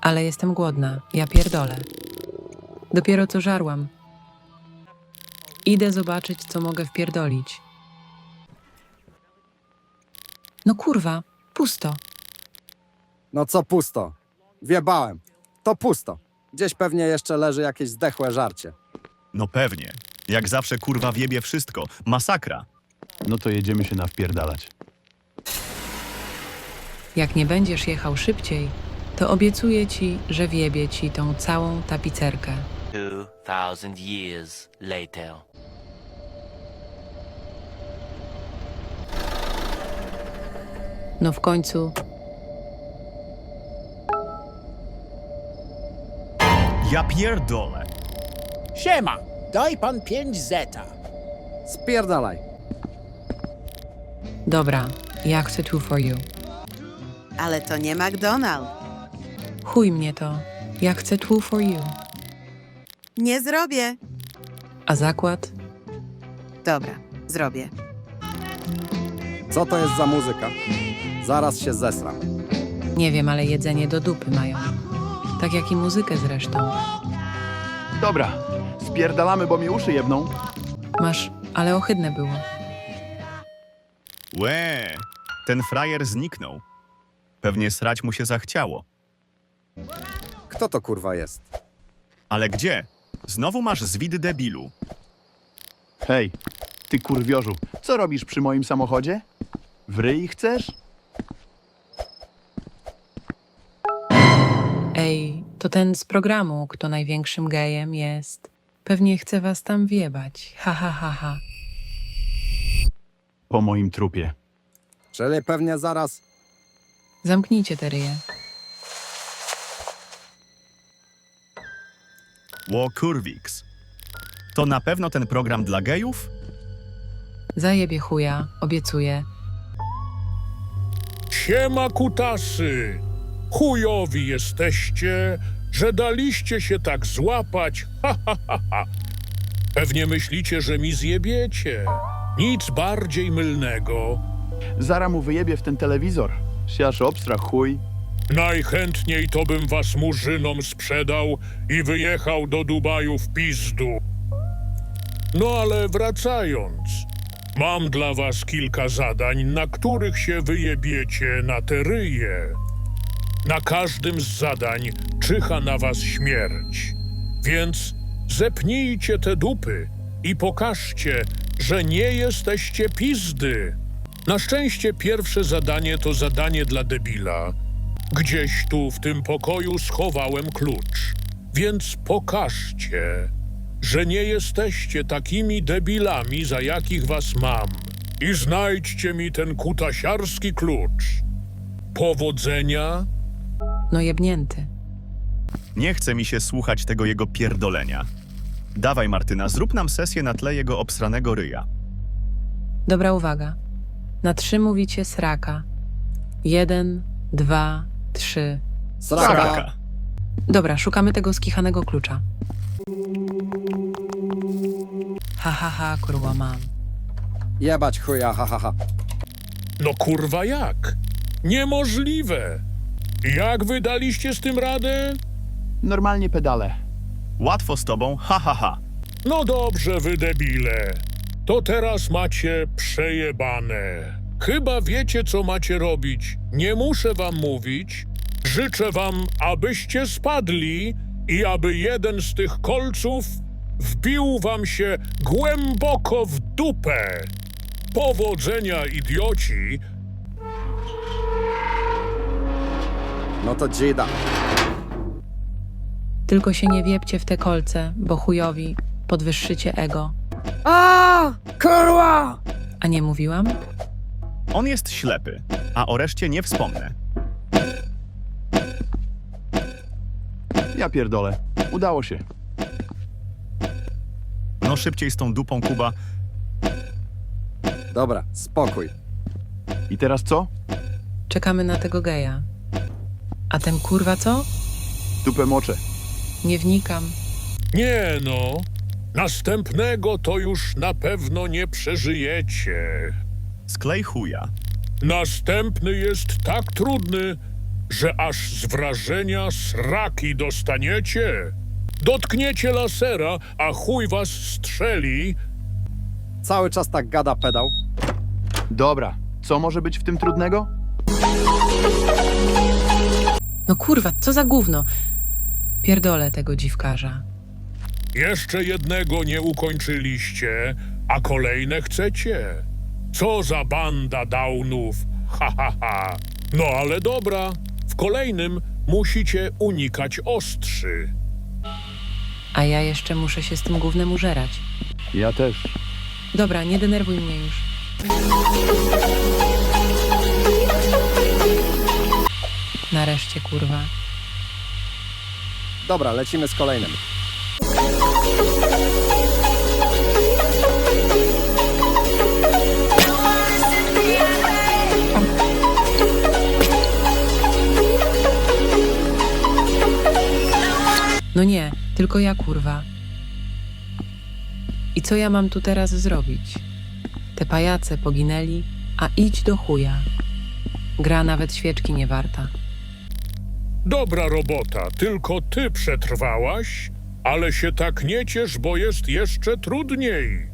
Ale jestem głodna, ja pierdolę. Dopiero co żarłam. Idę zobaczyć, co mogę wpierdolić. No kurwa, pusto. No co pusto? Wiebałem. To pusto. Gdzieś pewnie jeszcze leży jakieś zdechłe żarcie. No pewnie. Jak zawsze kurwa wiebie wszystko. Masakra. No to jedziemy się nawpierdalać. Jak nie będziesz jechał szybciej, to obiecuję ci, że wiebie ci tą całą tapicerkę. 2,000 years later. No w końcu, Ja pierdolę. Siema, daj pan 5 zeta. Spierdalaj. dobra, ja chcę two for you. Ale to nie McDonald. Chuj mnie to, ja chcę two for you. Nie zrobię. A zakład? Dobra, zrobię. Co to jest za muzyka? Zaraz się zesram. Nie wiem, ale jedzenie do dupy mają. Tak jak i muzykę zresztą. Dobra, spierdalamy, bo mi uszy jebną. Masz, ale ohydne było. Łe, ten frajer zniknął. Pewnie srać mu się zachciało. Kto to kurwa jest? Ale gdzie? Znowu masz zwid debilu. Hej, ty kurwiorzu, co robisz przy moim samochodzie? W ryj chcesz? Ej, to ten z programu, kto największym gejem jest. Pewnie chce was tam wiebać. Ha, ha, ha, ha. Po moim trupie. Czyli pewnie zaraz... Zamknijcie te ryje. Ło kurwiks. To na pewno ten program dla gejów? Zajebie chuja, obiecuję. Siema kutasy! Chujowi jesteście, że daliście się tak złapać. Ha, ha, ha, ha. Pewnie myślicie, że mi zjebiecie. Nic bardziej mylnego. Zara mu wyjebie w ten telewizor. Siasz obstra chuj. Najchętniej to bym was murzynom sprzedał i wyjechał do Dubaju w pizdu. No ale wracając, mam dla was kilka zadań, na których się wyjebiecie na te ryje. Na każdym z zadań czyha na was śmierć. Więc zepnijcie te dupy i pokażcie, że nie jesteście pizdy. Na szczęście pierwsze zadanie to zadanie dla debila. Gdzieś tu w tym pokoju schowałem klucz. Więc pokażcie, że nie jesteście takimi debilami, za jakich was mam. I znajdźcie mi ten kutasiarski klucz. Powodzenia. No jebnięty. Nie chce mi się słuchać tego jego pierdolenia. Dawaj, Martyna, zrób nam sesję na tle jego obsranego ryja. Dobra uwaga. Na trzy mówicie sraka. Jeden, dwa, trzy. Sraka. Sraka. Dobra, szukamy tego skichanego klucza. Ha, ha, ha, kurwa mam. Jebać chuja, ha, ha, ha. No kurwa jak? Niemożliwe. Jak wy daliście z tym radę? Normalnie pedale. Łatwo z tobą, ha ha ha. No dobrze, wy debile. To teraz macie przejebane. Chyba wiecie, co macie robić. Nie muszę wam mówić. Życzę wam, abyście spadli i aby jeden z tych kolców wbił wam się głęboko w dupę. Powodzenia, idioci. No to dzida. Tylko się nie wiepcie w te kolce, bo chujowi podwyższycie ego. O! Kurwa! A nie mówiłam? On jest ślepy, a o reszcie nie wspomnę. Ja pierdolę. Udało się. No szybciej z tą dupą, Kuba. Dobra, spokój. I teraz co? Czekamy na tego geja. A ten kurwa co? Dupę moczę. Nie wnikam. Nie no, następnego to już na pewno nie przeżyjecie. Sklej chuja. Następny jest tak trudny, że aż z wrażenia sraki dostaniecie. Dotkniecie lasera, a chuj was strzeli. Cały czas tak gada pedał. Dobra, co może być w tym trudnego? No kurwa, co za gówno. Pierdolę tego dziwkarza. Jeszcze jednego nie ukończyliście, a kolejne chcecie. Co za banda downów, ha ha ha. No ale dobra, w kolejnym musicie unikać ostrzy. A ja jeszcze muszę się z tym gównem użerać. Ja też. Dobra, nie denerwuj mnie już. Nareszcie, kurwa. Dobra, lecimy z kolejnym. No nie, tylko ja, kurwa. I co ja mam tu teraz zrobić? Te pajace poginęli, a idź do chuja. Gra nawet świeczki nie warta. Dobra robota, tylko ty przetrwałaś, ale się tak nie ciesz, bo jest jeszcze trudniej.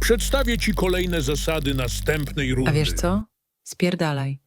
Przedstawię ci kolejne zasady następnej rundy. A wiesz co? Spierdalaj.